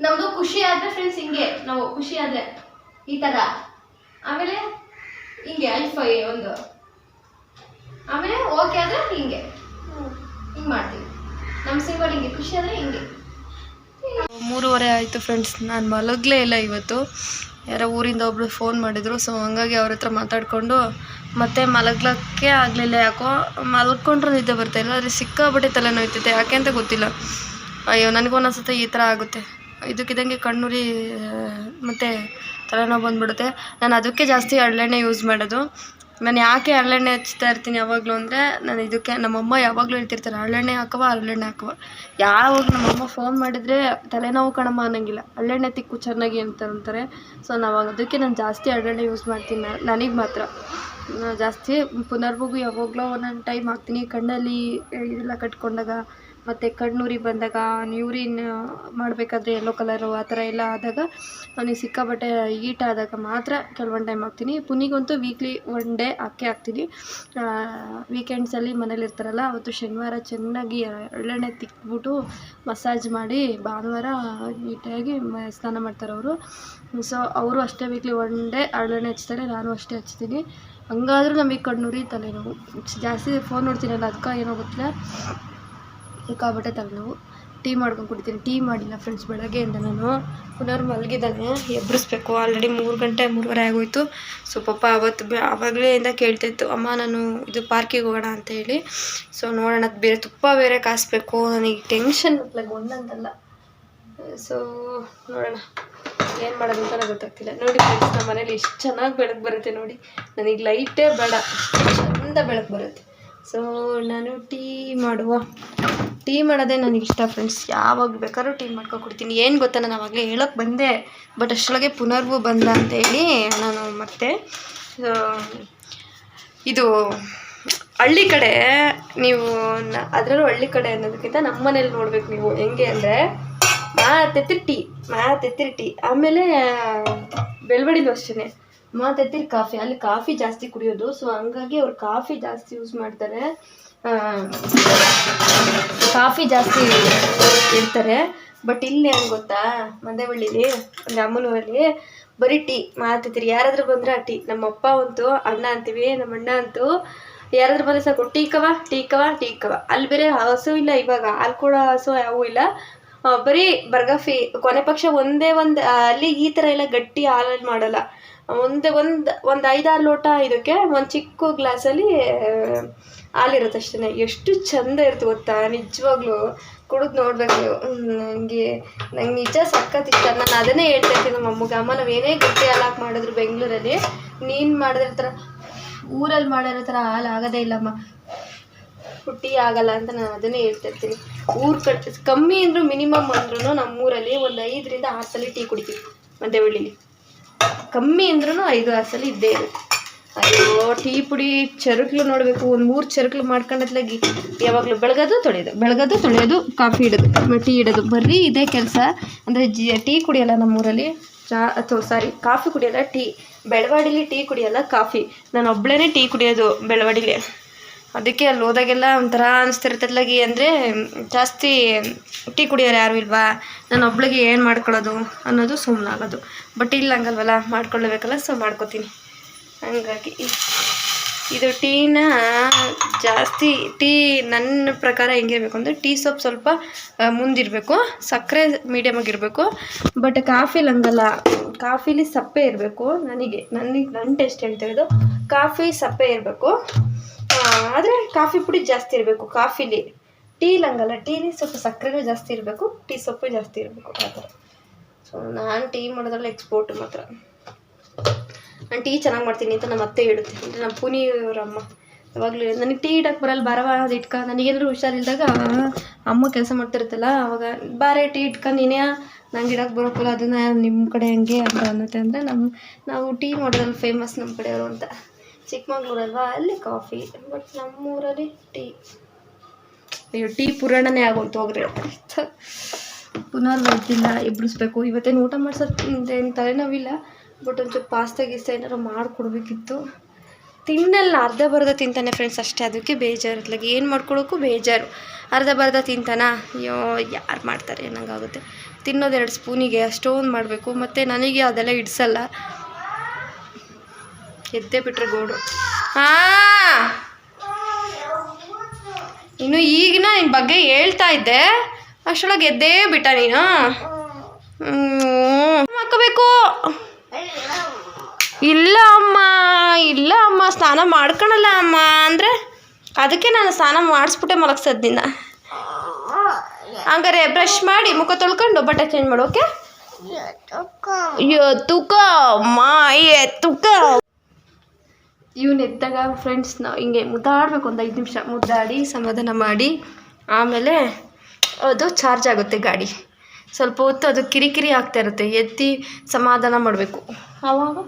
ನಮ್ದು ಖುಷಿ ಆದ್ರೆ ಫ್ರೆಂಡ್ಸ್ ಹಿಂಗೆ, ನಾವು ಖುಷಿ ಆದ್ರೆ ಈ ತರ. ಆಮೇಲೆ ಹಿಂಗೆ ಐಫೈ ಒಂದು. ಆಮೇಲೆ ಓಕೆ ಆದ್ರೆ ಹಿಂಗೆ. ಹಿಂಗೆ ಮಾಡ್ತೀವಿ. ನಮ್ಮ ಸಿಂಬಲ್ ಹಿಂಗೆ, ಖುಷಿ ಆದ್ರೆ ಹಿಂಗೆ. ಮೂರುವರೆ ಆಯಿತು ಫ್ರೆಂಡ್ಸ್ ನಾನು ಮಲಗಲೇ ಇಲ್ಲ ಇವತ್ತು. ಯಾರೋ ಊರಿಂದ ಒಬ್ಬರು ಫೋನ್ ಮಾಡಿದರು. ಸೊ ಹಂಗಾಗಿ ಅವ್ರ ಹತ್ರ ಮಾತಾಡಿಕೊಂಡು ಮತ್ತೆ ಮಲಗ್ಲಕ್ಕೆ ಆಗಲಿಲ್ಲ ಯಾಕೋ. ಮಲ್ಕೊಂಡ್ರೆ ನಿದ್ದೆ ಬರ್ತಾ ಇಲ್ಲ. ಆದರೆ ತಲೆ ತಲೆನೋಯ್ತೈತೆ. ಯಾಕೆ ಅಂತ ಗೊತ್ತಿಲ್ಲ. ಅಯ್ಯೋ, ನನಗೂ ಒಂದೊಂದ್ಸತಿ ಈ ಥರ ಆಗುತ್ತೆ. ಇದಕ್ಕಿದಂಗೆ ಕಣ್ಣುರಿ ಮತ್ತು ತಲೆನೋವು ಬಂದ್ಬಿಡುತ್ತೆ. ನಾನು ಅದಕ್ಕೆ ಜಾಸ್ತಿ ಹರಳೆಣ್ಣೆ ಯೂಸ್ ಮಾಡೋದು. ನಾನು ಯಾಕೆ ಹರಳೆಣ್ಣೆ ಹಚ್ತಾ ಇರ್ತೀನಿ ಯಾವಾಗಲೂ ಅಂದರೆ ನಾನು ಇದಕ್ಕೆ ನಮ್ಮಮ್ಮ ಯಾವಾಗಲೂ ಹೇಳ್ತಿರ್ತಾರೆ ಹರಳೆಣ್ಣೆ ಹಾಕವ ಹರಳೆಣ್ಣೆ ಹಾಕುವ ಯಾವಾಗ ನಮ್ಮಮ್ಮ ಫೋನ್ ಮಾಡಿದರೆ ತಲೆನೋವು ಕಣಮ್ಮ ಅನ್ನಂಗಿಲ್ಲ. ಹರಳೆಣ್ಣೆ ತಿಕ್ಕು ಚೆನ್ನಾಗಿ ಅಂತ ಅಂತಾರೆ. ಸೊ ನಾವು ಅದಕ್ಕೆ ನಾನು ಜಾಸ್ತಿ ಹರಳೆಣ್ಣೆ ಯೂಸ್ ಮಾಡ್ತೀನಿ ನನಗೆ ಮಾತ್ರ. ಜಾಸ್ತಿ ಪುನರ್ಭೂಗು ಯಾವಾಗಲೋ ಒಂದೊಂದು ಟೈಮ್ ಹಾಕ್ತೀನಿ, ಕಣ್ಣಲ್ಲಿ ಇದೆಲ್ಲ ಕಟ್ಕೊಂಡಾಗ. ಮತ್ತು ಕಣ್ಣೂರಿಗೆ ಬಂದಾಗ ಯೂರಿನ್ ಮಾಡಬೇಕಾದ್ರೆ ಯೆಲ್ಲೋ ಕಲರು ಆ ಥರ ಎಲ್ಲ ಆದಾಗ, ನನಗೆ ಸಿಕ್ಕಾಬಟ್ಟೆ ಈಟ್ ಆದಾಗ ಮಾತ್ರ ಕೆಲವೊಂದು ಟೈಮ್ ಹಾಕ್ತೀನಿ. ಪುನಿಗಂತೂ ವೀಕ್ಲಿ ಒನ್ ಡೇ ಹಾಕೇ ಹಾಕ್ತೀನಿ. ವೀಕೆಂಡ್ಸಲ್ಲಿ ಮನೇಲಿರ್ತಾರಲ್ಲ ಅವತ್ತು ಶನಿವಾರ ಚೆನ್ನಾಗಿ ಎಳ್ಳೆಣ್ಣೆ ತಿಕ್ಬಿಟ್ಟು ಮಸಾಜ್ ಮಾಡಿ ಭಾನುವಾರ ನೀಟಾಗಿ ಮ, ಸ್ನಾನ ಮಾಡ್ತಾರೆ ಅವರು. ಸೊ ಅವರು ಅಷ್ಟೇ ವೀಕ್ಲಿ ಒನ್ ಡೇ ಎಳ್ಳೆಣ್ಣೆ ಹಚ್ತಾರೆ, ನಾನು ಅಷ್ಟೇ ಹಚ್ತೀನಿ. ಹಂಗಾದ್ರೂ ನಮಗೆ ಕಣ್ಣುರಿ ತಲೆನೋವು. ಜಾಸ್ತಿ ಫೋನ್ ನೋಡ್ತೀನಲ್ಲ ಅದಕ್ಕೆ ಏನೋ ಗೊತ್ತಿಲ್ಲ. ಸಿಕ್ಕಾಬಟ್ಟೆ ನಾವು ಟೀ ಮಾಡ್ಕೊಂಡು ಕುಡಿತೀನಿ. ಟೀ ಮಾಡಿಲ್ಲ ಫ್ರೆಂಡ್ಸ್ ಬೆಳಗ್ಗೆಯಿಂದ ನಾನು ಪುನರ್ ಮಲಗಿದ್ದಾನೆ. ಎಬ್ಬರಿಸ್ಬೇಕು ಆಲ್ರೆಡಿ ಮೂರು ಗಂಟೆ, ಮೂರುವರೆ ಆಗೋಯ್ತು. ಸೊ ಪಾಪ ಅವತ್ತು ಆವಾಗಲೇ ಇಂದ ಕೇಳ್ತಿತ್ತು ಅಮ್ಮ, ನಾನು ಇದು ಪಾರ್ಕಿಗೆ ಹೋಗೋಣ ಅಂತ ಹೇಳಿ. ಸೊ ನೋಡೋಣ, ಅದು ಬೇರೆ ತುಪ್ಪ ಬೇರೆ ಕಾಸಬೇಕು. ನನಗೆ ಟೆನ್ಷನ್ ಮಕ್ಳಿಗೆ ಒಂದಂತಲ್ಲ. ಸೊ ನೋಡೋಣ. ಏನು ಮಾಡೋದು ಅಂತ ಗೊತ್ತಾಗ್ತಿಲ್ಲ. ನೋಡಿ ಫ್ರೆಂಡ್ಸ್ ನಮ್ಮ ಮನೇಲಿ ಎಷ್ಟು ಚೆನ್ನಾಗಿ ಬೆಳಕು ಬರುತ್ತೆ ನೋಡಿ. ನನಗೆ ಲೈಟೇ ಬೇಡ. ಚಂದ ಬೆಳಕು ಬರುತ್ತೆ. ಸೊ ನಾನು ಟೀ ಮಾಡುವ. ಟೀ ಮಾಡೋದೇ ನನಗೆ ಇಷ್ಟ ಫ್ರೆಂಡ್ಸ್ ಯಾವಾಗ ಬೇಕಾದ್ರೂ ಟೀ ಮಾಡ್ಕೊ ಕೊಡ್ತೀನಿ. ಏನು ಗೊತ್ತಾ, ನಾನು ಆವಾಗಲೇ ಹೇಳೋಕ್ಕೆ ಬಂದೆ ಬಟ್ ಅಷ್ಟರೊಳಗೆ ಪುನರ್ವು ಬಂದ ಅಂತೇಳಿ ನಾನು ಮತ್ತೆ ಇದು ಹಳ್ಳಿ ಕಡೆ, ನೀವು ಅದರಲ್ಲೂ ಹಳ್ಳಿ ಕಡೆ ಅನ್ನೋದಕ್ಕಿಂತ ನಮ್ಮ ಮನೇಲಿ ನೋಡ್ಬೇಕು ನೀವು. ಹೆಂಗೆ ಅಂದರೆ ಮಾತೆತ್ತಿರಿ ಟೀ ಮಾತೆತ್ತಿರಿ ಟೀ. ಆಮೇಲೆ ಬೆಳವಡಿದು ಅಷ್ಟೇ ಮಾತೆತ್ತಿರಿ ಕಾಫಿ. ಅಲ್ಲಿ ಕಾಫಿ ಜಾಸ್ತಿ ಕುಡಿಯೋದು ಸೊ ಹಂಗಾಗಿ ಅವ್ರು ಕಾಫಿ ಜಾಸ್ತಿ ಯೂಸ್ ಮಾಡ್ತಾರೆ. ಕಾಫಿ ಜಾಸ್ತಿ ಇರ್ತಾರೆ ಬಟ್ ಇಲ್ಲಿ ಏನು ಗೊತ್ತಾ? ಮಂದೇಬಳ್ಳಿಲಿ ಅಂದರೆ ಅಮ್ಮನೂರಲ್ಲಿ ಬರೀ ಟೀ ಮಾಡ್ತಿರ್ತೀರಿ ಯಾರಾದ್ರೂ ಬಂದ್ರೆ ಆ ಟೀ. ನಮ್ಮ ಅಪ್ಪ ಅಂತೂ, ಅಣ್ಣ ಅಂತೀವಿ ನಮ್ಮ ಅಣ್ಣ ಅಂತೂ, ಯಾರಾದ್ರೂ ಬಂದರೆ ಸಾಕು. ಟೀ ಕವ ಟೀ ಕವ ಟೀ ಕವ. ಅಲ್ಲಿ ಬೇರೆ ಹಸು ಇಲ್ಲ ಇವಾಗ. ಹಾಲು ಕೂಡ ಹಸು ಯಾವೂ ಇಲ್ಲ. ಬರೀ ಬರ್ಗಫಿ, ಕೊನೆ ಪಕ್ಷ ಒಂದೇ ಒಂದು ಅಲ್ಲಿ ಈ ಥರ ಎಲ್ಲ ಗಟ್ಟಿ ಹಾಲಲ್ಲಿ ಮಾಡಲ್ಲ. ಒಂದೇ ಒಂದು ಒಂದು ಐದಾರು ಲೋಟ ಇದಕ್ಕೆ, ಒಂದು ಚಿಕ್ಕ ಗ್ಲಾಸಲ್ಲಿ ಹಾಲಿರುತ್ತೆ ಅಷ್ಟೇ ಎಷ್ಟು ಚಂದ ಇರುತ್ತೆ ಗೊತ್ತಾ? ನಿಜವಾಗ್ಲೂ ಕುಡಿದು ನೋಡ್ಬೇಕು ನನಗೆ ನಂಗೆ ನಿಜ ಸಖತ್ ಇಷ್ಟ. ನಾನು ಅದನ್ನೇ ಹೇಳ್ತಾ ಇರ್ತೀನಿ ನಮ್ಮ ಅಮ್ಮಗೆ. ಅಮ್ಮ, ನಾವು ಏನೇ ಗಟ್ಟಿ ಹಾಲು ಹಾಕಿ ಮಾಡಿದ್ರು ಬೆಂಗಳೂರಲ್ಲಿ, ನೀನು ಮಾಡಿದ್ರೆ ಊರಲ್ಲಿ ಮಾಡಿರೋ ಥರ ಹಾಲು ಆಗೋದೇ ಇಲ್ಲಮ್ಮ. ಹುಟ್ಟಿ ಆಗಲ್ಲ ಅಂತ ನಾನು ಅದನ್ನೇ ಹೇಳ್ತಾ ಇರ್ತೀನಿ. ಊರು ಕಡೆ, ಕಮ್ಮಿ ಅಂದರೂ ಮಿನಿಮಮ್ ಅಂದ್ರೂ ನಮ್ಮೂರಲ್ಲಿ ಒಂದು ಐದರಿಂದ ಆರು ಸಲ ಟೀ ಕುಡಿತೀವಿ ಮಂದೇವಳ್ಳಿಲಿ ಕಮ್ಮಿ ಅಂದ್ರೂ ಐದು, ಆರು ಸಲ ಇದ್ದೇ ಇರುತ್ತೆ. ಅಯ್ಯೋ, ಟೀ ಪುಡಿ ಚರಕ್ಲು ನೋಡಬೇಕು. ಒಂದು ಮೂರು ಚರಕ್ಲು ಮಾಡ್ಕೊಂಡತ್ಲಾಗಿ ಯಾವಾಗಲೂ ಬೆಳಗೋದು ತೊಳೆಯೋದು ಬೆಳಗೋದು ತೊಳೆಯೋದು ಕಾಫಿ ಇಡೋದು, ಟೀ ಇಡೋದು. ಬರೀ ಇದೇ ಕೆಲಸ. ಅಂದರೆ ಜಿ, ಟೀ ಕುಡಿಯಲ್ಲ ನಮ್ಮೂರಲ್ಲಿ. ಚಾ, ಅಥವಾ ಸಾರಿ, ಕಾಫಿ ಕುಡಿಯಲ್ಲ ಟೀ. ಬೆಳವಾಡಿಲಿ ಟೀ ಕುಡಿಯಲ್ಲ ಕಾಫಿ. ನಾನು ಒಬ್ಬಳೇ ಟೀ ಕುಡಿಯೋದು ಬೆಳವಾಡಿಲಿ. ಅದಕ್ಕೆ ಅಲ್ಲಿ ಹೋದಾಗೆಲ್ಲ ಒಂಥರ ಅನಿಸ್ತಿರ್ತದ್ಲಾಗಿ ಅಂದರೆ, ಜಾಸ್ತಿ ಟೀ ಕುಡಿಯೋರು ಯಾರು ಇಲ್ವಾ? ನಾನು ಒಬ್ಳಿಗೆ ಏನು ಮಾಡ್ಕೊಳ್ಳೋದು ಅನ್ನೋದು ಸುಮ್ಮನಾಗೋದು ಬಟ್ ಇಲ್ಲ ಹಂಗಲ್ವಲ್ಲ, ಮಾಡ್ಕೊಳ್ಳಬೇಕಲ್ಲ, ಸೊ ಮಾಡ್ಕೋತೀನಿ. ಹಂಗಾಗಿ ಇದು ಟೀನ ಜಾಸ್ತಿ, ಟೀ ನನ್ನ ಪ್ರಕಾರ ಹೆಂಗಿರ್ಬೇಕು ಅಂದರೆ ಟೀ ಸೊಪ್ಪು ಸ್ವಲ್ಪ ಮುಂದಿರಬೇಕು, ಸಕ್ಕರೆ ಮೀಡಿಯಮ್ ಆಗಿರಬೇಕು ಬಟ್ ಕಾಫಿಲಿ ಹಂಗಲ್ಲ. ಕಾಫಿಲಿ ಸಪ್ಪೆ ಇರಬೇಕು. ನನಗೆ ನನಗೆ ನನ್ನ ಟೇಸ್ಟ್ ಹೇಳ್ತಾ ಇದು ಕಾಫಿ ಸಪ್ಪೆ ಇರಬೇಕು. ಆದರೆ ಕಾಫಿ ಪುಡಿ ಜಾಸ್ತಿ ಇರಬೇಕು ಕಾಫಿಲಿ ಟೀಲಿ ಹಂಗಲ್ಲ. ಟೀಲಿ ಸ್ವಲ್ಪ ಸಕ್ಕರೆನೂ ಜಾಸ್ತಿ ಇರಬೇಕು ಟೀ ಸೊಪ್ಪು ಜಾಸ್ತಿ ಇರಬೇಕು ಆ ಥರ. ಸೊ ನಾನು ಟೀ ಮಾಡೋದ್ರಲ್ಲಿ ಎಕ್ಸ್ಪೋರ್ಟ್ ಮಾತ್ರ. ನಾನು ಟೀ ಚೆನ್ನಾಗಿ ಮಾಡ್ತೀನಿ ಅಂತ ನಮ್ಮ ಅತ್ತೆ ಹೇಳುತ್ತೆ. ಅಂದರೆ ನಮ್ಮ ಪುನಿ ಅವ್ರ ಅಮ್ಮ ಯಾವಾಗಲೂ ನನಗೆ ಟೀ ಇಡಕ್ಕೆ ಬರಲ್ಲ ಬರವ ಅದು ಇಟ್ಕ. ನನಗೇನಾದ್ರು ಹುಷಾರಿಲ್ದಾಗ ಅಮ್ಮ ಕೆಲಸ ಮಾಡ್ತಿರುತ್ತಲ್ಲ, ಅವಾಗ ಬಾರೆ ಟೀ ಇಟ್ಕ, ನೀನೇ, ನಂಗೆ ಇಡಕ್ಕೆ ಬರೋಕ್ಕಲ್ಲ ಅದನ್ನು ನಿಮ್ಮ ಕಡೆ ಹಂಗೆ ಅಂತ ಅನ್ನತ್ತೆ. ಅಂದರೆ ನಮ್ಮ ನಾವು ಟೀ ಮಾಡೋದ್ರಲ್ಲಿ ಫೇಮಸ್ ನಮ್ಮ ಕಡೆಯವರು ಅಂತ. ಚಿಕ್ಕಮಂಗ್ಳೂರಲ್ವಾ? ಅಲ್ಲಿ ಕಾಫಿ, ಬಟ್ ನಮ್ಮೂರಲ್ಲಿ ಟೀ. ಅಯ್ಯೋ, ಟೀ ಪುರಾಣನೇ ಆಗೋಯ್ತು ಹೋಗ್ರಿ. ಪುನರ್ವರ್ತಿಲ್ಲ ಎಬ್ಬಿಸ್ಬೇಕು. ಇವತ್ತೇನು ಊಟ ಮಾಡ್ಸೋದು ಏನು ತಲೆನೋವಿಲ್ಲ. ಬಟ್ ಒಂಚೂರು ಪಾಸ್ತಾ ಗೀಸ್ತಾ ಏನಾರು ಮಾಡಿಕೊಡ್ಬೇಕಿತ್ತು. ತಿನ್ನಲ್ಲ ಅರ್ಧ ಬರ್ಧ ತಿಂತಾನೆ ಫ್ರೆಂಡ್ಸ್ ಅಷ್ಟೇ ಅದಕ್ಕೆ ಬೇಜಾರು. ಇತ್ಲಾಗ ಏನು ಮಾಡ್ಕೊಡೋಕ್ಕೂ ಬೇಜಾರು. ಅರ್ಧ ಬರ್ಧ ತಿಂತಾನ? ಅಯ್ಯೋ, ಯಾರು ಮಾಡ್ತಾರೆ ಅನ್ನಂಗಾಗುತ್ತೆ ತಿನ್ನೋದು ಎರಡು ಸ್ಪೂನಿಗೆ ಅಷ್ಟೊಂದು ಮಾಡಬೇಕು. ಮತ್ತು ನನಗೆ ಅದೆಲ್ಲ ಇಡ್ಸಲ್ಲ ಎದ್ದೇ ಬಿಟ್ಟರೆ ಗೋಡು. ಹಾಂ! ಇನ್ನು ಈಗಿನ ನಿನ್ನ ಬಗ್ಗೆ ಹೇಳ್ತಾ ಇದ್ದೆ. ಅಷ್ಟರೊಳಗೆ ಎದ್ದೇ ಬಿಟ್ಟ ನೀನು. ಹಾಕಬೇಕು ಇಲ್ಲ ಅಮ್ಮ ಇಲ್ಲ ಅಮ್ಮ, ಸ್ನಾನ ಮಾಡ್ಕೊಳಲ್ಲ ಅಮ್ಮ. ಅಂದರೆ ಅದಕ್ಕೆ ನಾನು ಸ್ನಾನ ಮಾಡಿಸ್ಬಿಟ್ಟೆ ಮಲಗ್ಸೋದು ದಿನ ಹಂಗಾರೆ ಬ್ರಷ್ ಮಾಡಿ ಮುಖ ತೊಳ್ಕೊಂಡು ಬಟ್ಟೆ ಚೇಂಜ್ ಮಾಡು ಓಕೆ ತುಕ ಅಮ್ಮ ತುಕ ಇವನು ಎದ್ದಾಗ ಫ್ರೆಂಡ್ಸ್ ನಾವು ಹಿಂಗೆ ಮುದ್ದಾಡಬೇಕು ಒಂದು ಐದು ನಿಮಿಷ. ಮುದ್ದಾಡಿ ಸಮಾಧಾನ ಮಾಡಿ, ಆಮೇಲೆ ಅದು ಚಾರ್ಜ್ ಆಗುತ್ತೆ ಗಾಡಿ. ಸ್ವಲ್ಪ ಹೊತ್ತು ಅದು ಕಿರಿಕಿರಿ ಆಗ್ತಾ ಇರುತ್ತೆ ಎತ್ತಿ ಸಮಾಧಾನ ಮಾಡಬೇಕು. ಆವಾಗ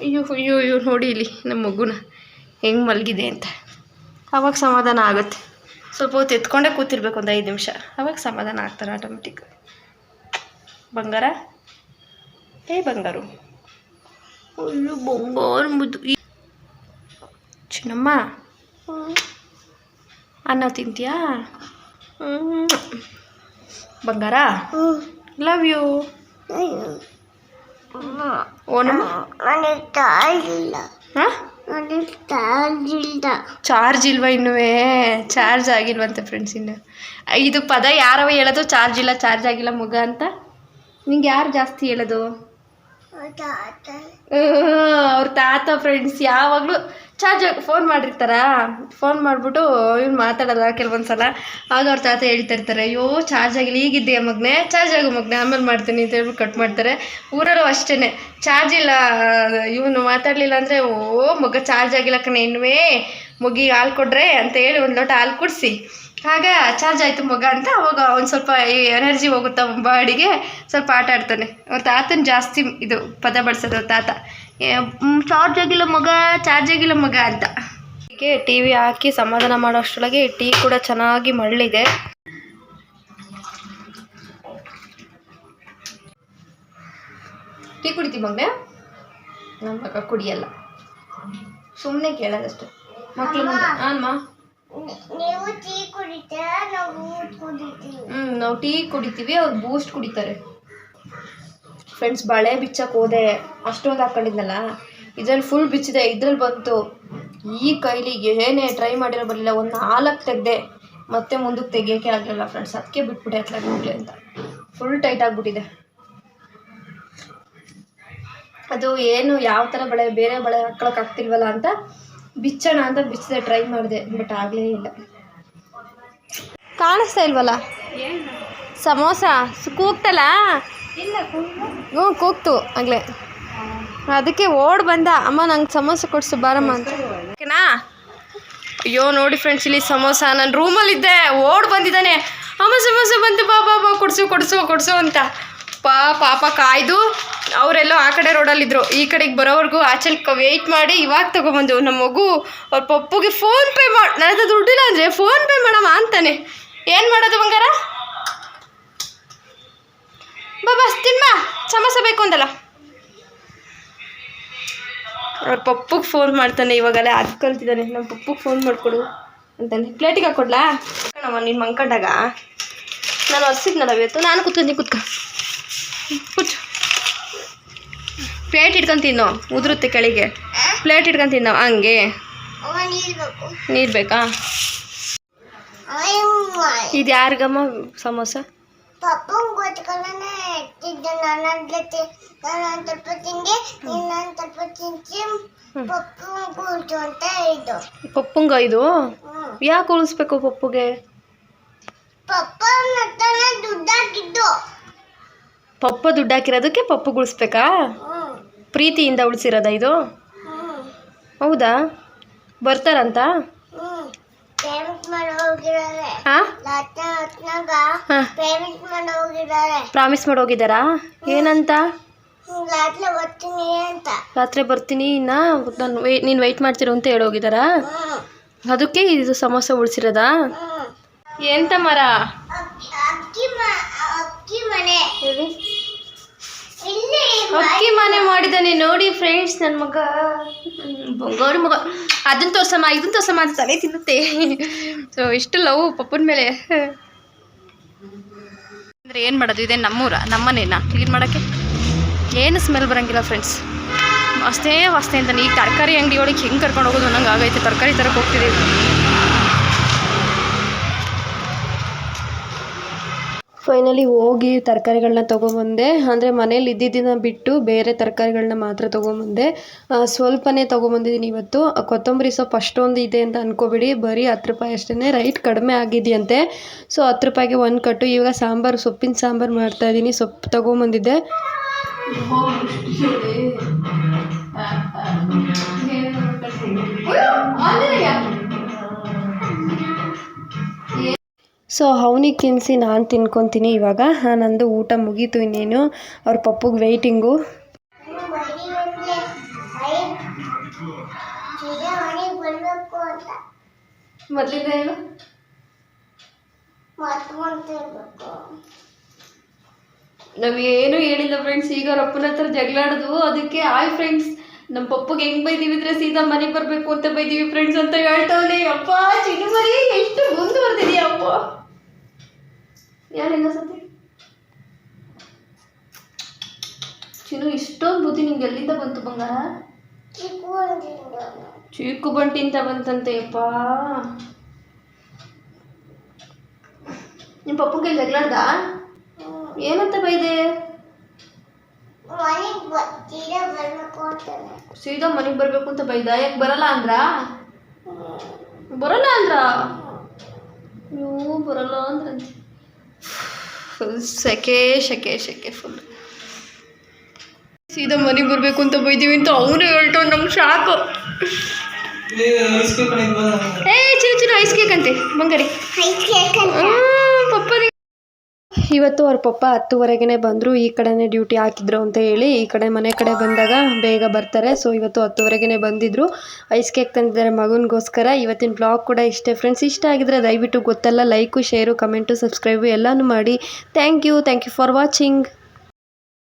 ಅಯ್ಯೋ ಅಯ್ಯೋ ಅಯ್ಯೋ ನೋಡಿ ಇಲ್ಲಿ ನಮ್ಮ ಮಗುನ ಹೆಂಗೆ ಮಲಗಿದೆ ಅಂತ. ಆವಾಗ ಸಮಾಧಾನ ಆಗುತ್ತೆ. ಸ್ವಲ್ಪ ಹೊತ್ತು ಎತ್ಕೊಂಡೇ ಕೂತಿರ್ಬೇಕು ಒಂದು ಐದು ನಿಮಿಷ. ಆವಾಗ ಸಮಾಧಾನ ಆಗ್ತಾರೆ ಆಟೋಮೆಟಿಕ್ ಬಂಗಾರ? ಏ ಬಂಗಾರು. ಅಯ್ಯೋ ಬಂಗಾರ ಮುದ್ದು. ಚಿನ್ನಮ್ಮ? ಅನ್ನ ತಿಂತೀಯಾ? ಹ್ಮ್. ಬಂಗಾರ? ಲವ್ ಯು ಓನಮ್ಮ? ಹಾಂ? ಚಾರ್ಜ್ ಇಲ್ವಾ ಇನ್ನೂ? ಚಾರ್ಜ್ ಆಗಿಲ್ವಂತೆ ಫ್ರೆಂಡ್ಸ್ ಇನ್ನು. ಇದು ಪದ ಯಾರವ ಹೇಳೋದು? ಚಾರ್ಜ್ ಇಲ್ಲ ಚಾರ್ಜ್ ಆಗಿಲ್ಲ ಮಗ ಅಂತ. ನಿಂಗೆ ಯಾರು ಜಾಸ್ತಿ ಹೇಳೋದು? ಅವ್ರ ತಾತ. ಫ್ರೆಂಡ್ಸ್ ಯಾವಾಗಲೂ ಚಾರ್ಜ್ ಫೋನ್ ಮಾಡಿರ್ತಾರ? ಫೋನ್ ಮಾಡಿಬಿಟ್ಟು ಇವ್ನು ಮಾತಾಡಲ್ಲ ಕೆಲವೊಂದು ಸಲ ಆಗ ಅವ್ರ ತಾತ ಹೇಳ್ತಾ ಇರ್ತಾರೆ, ಅಯ್ಯೋ ಚಾರ್ಜ್ ಆಗಿಲ್ಲ ಈಗಿದ್ದೀಯ ಮಗನೇ? ಚಾರ್ಜ್ ಆಗೋ ಮಗನೇ, ಆಮೇಲೆ ಮಾಡ್ತೀನಿ, ಅಂತ ಹೇಳ್ಬಿಟ್ಟು ಕಟ್ ಮಾಡ್ತಾರೆ. ಊರಲ್ಲೂ ಅಷ್ಟೇ ಚಾರ್ಜ್ ಇಲ್ಲ, ಇವನು ಮಾತಾಡಲಿಲ್ಲ ಅಂದರೆ, ಓ, ಮಗ ಚಾರ್ಜ್ ಆಗಿಲ್ಲ ಕಣೆ ಇನ್ನುವೇ ಮಗಿ ಹಾಲು ಕೊಡ್ರೆ? ಅಂತ ಹೇಳಿ ಒಂದು ಲೋಟ ಹಾಲು ಕುಡಿಸಿ. ಆಗ ಚಾರ್ಜ್ ಆಯಿತು ಮಗ, ಅಂತ ಅವಾಗ ಒಂದು ಸ್ವಲ್ಪ ಎನರ್ಜಿ ಹೋಗುತ್ತಾ ಬಾಡಿಗೆ ಸ್ವಲ್ಪ ಆಟ ಆಡ್ತಾನೆ. ಅವ್ರ ತಾತನ ಜಾಸ್ತಿ ಇದು ಪದ ಬಳಸೋದು ತಾತ. ಚಾರ್ಜ್ ಆಗಿಲ್ಲ ಮಗ ಚಾರ್ಜ್ ಆಗಿಲ್ಲ ಮಗ ಅಂತ. ಹೀಗೆ ಟಿ ವಿ ಹಾಕಿ ಸಮಾಧಾನ ಮಾಡೋ ಅಷ್ಟರೊಳಗೆ ಟೀ ಕೂಡ ಚೆನ್ನಾಗಿ ಮಳ್ಳಿದೆ ಟೀ ಕುಡಿತೀವಿ ಮಗನೇ ನಮ್ಮ ಮಗ ಕುಡಿಯಲ್ಲ. ಸುಮ್ಮನೆ ಕೇಳೋದಷ್ಟೇ. ಮಕ್ಳು ಮುಂದೆ. ಅಮ್ಮ. ನೀವು ಟೀ ಕುಡಿತೀರ? ನಾವು ಊಟ ಕುಡಿತೀವಿ. ಹ್ಮ್ ನಾವು ಟೀ ಕುಡಿತೀವಿ ಅವ್ರು ಬೂಸ್ಟ್ ಕುಡಿತಾರೆ. ಫ್ರೆಂಡ್ಸ್ ಬಳೆ ಬಿಚ್ಚಕ್ಕೆ ಹೋದೆ. ಅಷ್ಟೊಂದು ಹಾಕೊಂಡಿದ್ನಲ್ಲ? ಇದ್ರಲ್ಲಿ ಫುಲ್ ಬಿಚ್ಚಿದೆ. ಇದ್ರಲ್ಲಿ ಬಂತು ಈ ಕೈಲಿ ಏನೇ ಟ್ರೈ ಮಾಡಿರೋ ಬರಲಿಲ್ಲ. ಒಂದು ನಾಲ್ಕು ತೆಗೆದೆ ಮತ್ತೆ ಮುಂದಕ್ಕೆ ತೆಗಿಯೋಕ್ಕೆ ಆಗಲಿಲ್ಲ ಫ್ರೆಂಡ್ಸ್ ಅದಕ್ಕೆ ಬಿಟ್ಬಿಟ್ಟೆ ಹತ್ರ ಬಿಡ್ಲಿ ಅಂತ. ಫುಲ್ ಟೈಟ್ ಆಗಿಬಿಟ್ಟಿದೆ. ಅದು ಏನು ಯಾವ ಥರ ಬಳೆ ಬೇರೆ ಬಳೆ ಹಾಕೊಳಕ್ಕೆ ಆಗ್ತಿಲ್ವಲ್ಲ ಅಂತ ಬಿಚ್ಚೋಣ ಅಂತ ಬಿಚ್ಚದೆ ಟ್ರೈ ಮಾಡಿದೆ ಬಟ್ ಆಗಲೇ ಇಲ್ಲ. ಕಾಣಿಸ್ತಾ ಇಲ್ವಲ್ಲ? ಸಮೋಸ? ಇಲ್ಲ ಕೂಗ್ತಲ್ಲ ಹ್ಞೂ, ಕೂಗ್ತು ಆಗಲೇ. ಅದಕ್ಕೆ ಓಡ್ ಬಂದ. ಅಮ್ಮ, ನಂಗೆ ಸಮೋಸ ಕೊಡ್ಸು, ಬಾರಮ್ಮ ಅಂತ. ಓಕೆನಾ? ಅಯ್ಯೋ, ನೋಡಿ ಫ್ರೆಂಡ್ಸ್ ಇಲ್ಲಿ ಸಮೋಸ. ನಾನು ರೂಮಲ್ಲಿದ್ದೆ ಓಡ್ ಬಂದಿದ್ದಾನೆ. ಅಮ್ಮ, ಸಮೋಸ ಬಂತು, ಬಾ ಬಾ ಬಾ, ಕೊಡ್ಸು ಕೊಡ್ಸು ಕೊಡ್ಸು ಅಂತ. ಪಾ, ಪಾಪ ಕಾಯ್ದು ಅವರೆಲ್ಲೋ ಆ ಕಡೆ ರೋಡಲ್ಲಿದ್ದರು ಈ ಕಡೆಗೆ ಬರೋವರೆಗೂ ಆಚೆಲ್ ವೆಯ್ಟ್ ಮಾಡಿ ಇವಾಗ ತೊಗೊಬಂದು. ನಮ್ಮ ಮಗು ಅವ್ರ ಪಪ್ಪುಗೆ ಫೋನ್ಪೇ ಮಾಡಿ ನನ್ನ ದುಡ್ಡಿಲ್ಲ ಅಂದರೆ ಫೋನ್ಪೇ ಮಾಡಮ್ಮ ಅಂತಾನೆ. ಏನು ಮಾಡೋದು ಬಂಗಾರ? ಬಸ್ ತಿನ್ಮಾ ಸಮೋಸ ಬೇಕು ಅಂದಲ್ಲ. ಅವ್ರ ಪಪ್ಪಗೆ ಫೋನ್ ಮಾಡ್ತಾನೆ ಇವಾಗಲೇ ಅದು ಕಲ್ತಿದ್ದಾನೆ. ನಮ್ಮ ಪಪ್ಪಗೆ ಫೋನ್ ಮಾಡಿಕೊಡು ಅಂತಾನೆ. ಪ್ಲೇಟಿಗೆ ಹಾಕೊಡ್ಲಾ? ನಮ್ಮ ನೀನು ಮಂಕಂಡಾಗ ನಾನು ಒರೆಸಿದ್ನಲ್ಲ ಇವತ್ತು. ನಾನು ಕೂತ್ಕೊಂಡು ನೀ ಕೂತ್ಕ. ಕೂತು ಪ್ಲೇಟ್ ಇಟ್ಕೊಂಡು ತಿನ್ನೋ ಉದುರುತ್ತೆ ಕೆಳಗೆ. ಪ್ಲೇಟ್ ಇಟ್ಕೊಂಡು ತಿನ್ನೋ ಹಂಗೆ. ನೀರು ಬೇಕಾ. ಇದು ಯಾರಿಗಮ್ಮ ಸಮೋಸ? ಪಪ್ಪಂಗ್ ಗೊತ್ಕೊಳ್ಳೋಣ ಎತ್ತಿದ್ದೆ ನನ್ನ ಜೊತೆ ನಾನು ಸ್ವಲ್ಪ ತಿಂದೆ ಇನ್ನೊಂದು ಸ್ವಲ್ಪ ತಿಂತಿ ಪಪ್ಪಂಗೆ ಕೂತು ಅಂತ ಹೇಳಿದ್ದು. ಪಪ್ಪಂಗ ಇದು. ಯಾಕೆ ಉಳಿಸ್ಬೇಕು ಪಪ್ಪುಗೆ? ಪಪ್ಪ ದುಡ್ಡು ಹಾಕಿದ್ದು. ಪಪ್ಪ ದುಡ್ಡು ಹಾಕಿರೋದಕ್ಕೆ ಪಪ್ಪು ಉಳಿಸ್ಬೇಕಾ? ಪ್ರೀತಿಯಿಂದ ಉಳಿಸಿರೋದ ಇದು? ಹೌದಾ? ಬರ್ತಾರಂತ ಹ್ಮ್ ಪೇಮೆಂಟ್ ಮಾಡಿ ಹೋಗಿದ್ದಾರೆ ಹಾಂ ಲಾಟ ಹೊತ್ನಾಗ ಹಾಂ ಪೇಮೆಂಟ್ ಮಾಡಿ ಹೋಗಿದ್ದಾರೆ ಪ್ರಾಮಿಸ್ ಮಾಡಿ ಹೋಗಿದ್ದಾರಾ? ಏನಂತ? ರಾತ್ರಿ ಬರ್ತೀನಿ ಇನ್ನ ನಾನು ನೀನ್ ವೆಯ್ಟ್ ಮಾಡ್ತಿರು ಅಂತ ಹೇಳಿ ಹೋಗಿದ್ದಾರಾ? ಅದಕ್ಕೆ ಇದು ಸಮೋಸ ಉಳಿಸಿರೋದಾ? ಎಂತ ಮರ ಅಕ್ಕಿ ಮನೆ ಮಾಡಿದ್ದಾನೆ ನೋಡಿ ಫ್ರೆಂಡ್ಸ್ ನನ್ನ ಮಗ. ಗೌರಿ ಬಂಗಾರಿ ಮಗ. ಅದನ್ನ ತೋರ್ಸಮ್ಮ ಇದನ್ನ ತೋರ್ಸಮ್ಮ ಅಂತ ತಲೆ ತಿನ್ನುತ್ತೆ. ಸೊ ಇಷ್ಟು ಲವ್ ಪಪ್ಪನ ಮೇಲೆ. ಅಂದರೆ ಏನು ಮಾಡೋದು? ಇದೆ ನಮ್ಮೂರ? ನಮ್ಮನೇನ? ಕ್ಲೀನ್ ಮಾಡಕ್ಕೆ? ಏನು ಸ್ಮೆಲ್ ಬರೋಂಗಿಲ್ಲ ಫ್ರೆಂಡ್ಸ್ ಅಷ್ಟೇ ಅಷ್ಟೇ ಅಂತಾನೆ ಈ ತರಕಾರಿ ಅಂಗಡಿ ಒಳಗೆ ಹೆಂಗೆ ಕರ್ಕೊಂಡು ಹೋಗೋದು ನಂಗೆ ಆಗೈತೆ. ತರಕಾರಿ ತರಕ್ಕೆ ಹೋಗ್ತಿದ್ದೀವಿ ಫೈನಲಿ ಹೋಗಿ ತರಕಾರಿಗಳನ್ನ ತೊಗೊಂಬಂದೆ, ಅಂದರೆ ಮನೇಲಿ ಇದ್ದಿದ್ದನ್ನ ಬಿಟ್ಟು ಬೇರೆ ತರಕಾರಿಗಳನ್ನ ಮಾತ್ರ ತೊಗೊಂಬಂದೆ. ಸ್ವಲ್ಪನೇ ತೊಗೊಂಬಂದಿದ್ದೀನಿ ಇವತ್ತು. ಕೊತ್ತಂಬರಿ ಸೊಪ್ಪು ಅಷ್ಟೊಂದು ಇದೆ ಅಂತ ಅಂದ್ಕೋಬೇಡಿ ಬರೀ ಹತ್ತು ರೂಪಾಯಿ ಅಷ್ಟೇ ರೈಟ್ ಕಡಿಮೆ ಆಗಿದೆಯಂತೆ. ಸೊ ಹತ್ತು ರೂಪಾಯಿಗೆ ಒಂದು ಕಟ್ಟು. ಇವಾಗ ಸಾಂಬಾರು, ಸೊಪ್ಪಿನ ಸಾಂಬಾರು ಮಾಡ್ತಾಯಿದ್ದೀನಿ ಸೊಪ್ಪು ತೊಗೊಂಬಂದಿದ್ದೆ. ಸೊ ಅವನಿಗೆ ತಿನ್ನಿಸಿ ನಾನು ತಿನ್ಕೊತೀನಿ ಇವಾಗ. ನಂದು ಊಟ ಮುಗೀತು ಇನ್ನೇನು. ಅವ್ರ ಪಪ್ಪಗೆ ವೆಯ್ಟಿಂಗು ಮೊದಲಿಂದ ಏನು? ಮತ್ಕೊಂತ ಹೇಳಿಲ್ಲ ಫ್ರೆಂಡ್ಸ್ ಈಗ ಅವ್ರ ಅಪ್ಪನ ಹತ್ರ ಜಗಳಾಡೋದು ಅದಕ್ಕೆ ಆಯ್ ಫ್ರೆಂಡ್ಸ್ ನಮ್ಮ ಪಪ್ಪಗೆ ಹೆಂಗ್ ಬೈದೀವಿ ಅಂದ್ರೆ ಸೀದಾ ಮನೆಗೆ ಬರಬೇಕು ಅಂತ ಬೈದೀವಿ ಫ್ರೆಂಡ್ಸ್ ಅಂತ ಹೇಳ್ತಾವನೆ. ಅಪ್ಪ ಚಿನ್ನು ಎಷ್ಟು ಮುಂದುವರೆದಿದೆಯಾ ಅಪ್ಪ? ಯಾರು ಇನ್ನೊಂದ್ಸತಿ ಚಿನ್ನು, ಇಷ್ಟೊಂದು ಬುದ್ಧಿ ನಿಂಗೆ ಎಲ್ಲಿಂದ ಬಂತು ಬಂಗಾರ? ಚೀಕು ಬಂಟಿಂತ ಬಂತಂತೆ ಅಪ್ಪ ನಿಮ್ಮ ಪಪ್ಪಗೆ ಜಗಳಾಡ್ದ ಏನಂತ ಬೈದೆ? ಸೀದಾ ಮನೆಗ್ ಬರ್ಬೇಕು ಅಂತ ಬೈದ? ಯಾಕೆ ಬರಲ್ಲ ಅಂದ್ರ? ಬರಲ್ಲ ಅಂದ್ರ? ಯೂ ಬರಲ್ಲ ಅಂದ್ರಂತೆ. ಫುಲ್ ಸೆಕೆ ಸೆಕೆ ಸೆಕೆ ಫುಲ್ ಸೀದಾ ಮನೆಗೆ ಬರಬೇಕು ಅಂತ ಬೈದೀವಿ ಅಂತ ಅವನು ಹೇಳ್ತು ನಮ್ಗೆ ಶಾಕು. ಏ ಚಿನ್ನ ಚಿನ್ನ ಐಸ್ ಕೇಕ್ ಅಂತೆ ಬಂಗಾರಿ. ಐಸ್ ಕೇಕ್ ಇವತ್ತು ಅವ್ರ ಪಪ್ಪ ಹತ್ತುವರೆಗೆ ಬಂದರು, ಈ ಕಡೆನೇ ಡ್ಯೂಟಿ ಹಾಕಿದ್ರು ಅಂತ ಹೇಳಿ, ಈ ಕಡೆ ಮನೆ ಕಡೆ ಬಂದಾಗ ಬೇಗ ಬರ್ತಾರೆ. ಸೊ ಇವತ್ತು ಹತ್ತುವರೆಗೆ ಬಂದಿದ್ರು. ಐಸ್ ಕೇಕ್ ತಂದಿದ್ದಾರೆ ಮಗನಿಗೋಸ್ಕರ. ಇವತ್ತಿನ ಬ್ಲಾಗ್ ಕೂಡ ಇಷ್ಟೇ ಫ್ರೆಂಡ್ಸ್ ಇಷ್ಟ ಆಗಿದ್ರೆ ದಯವಿಟ್ಟು ಗೊತ್ತಲ್ಲ ಲೈಕು ಶೇರು ಕಮೆಂಟು ಸಬ್ಸ್ಕ್ರೈಬು ಎಲ್ಲನೂ ಮಾಡಿ. Thank you thank you for watching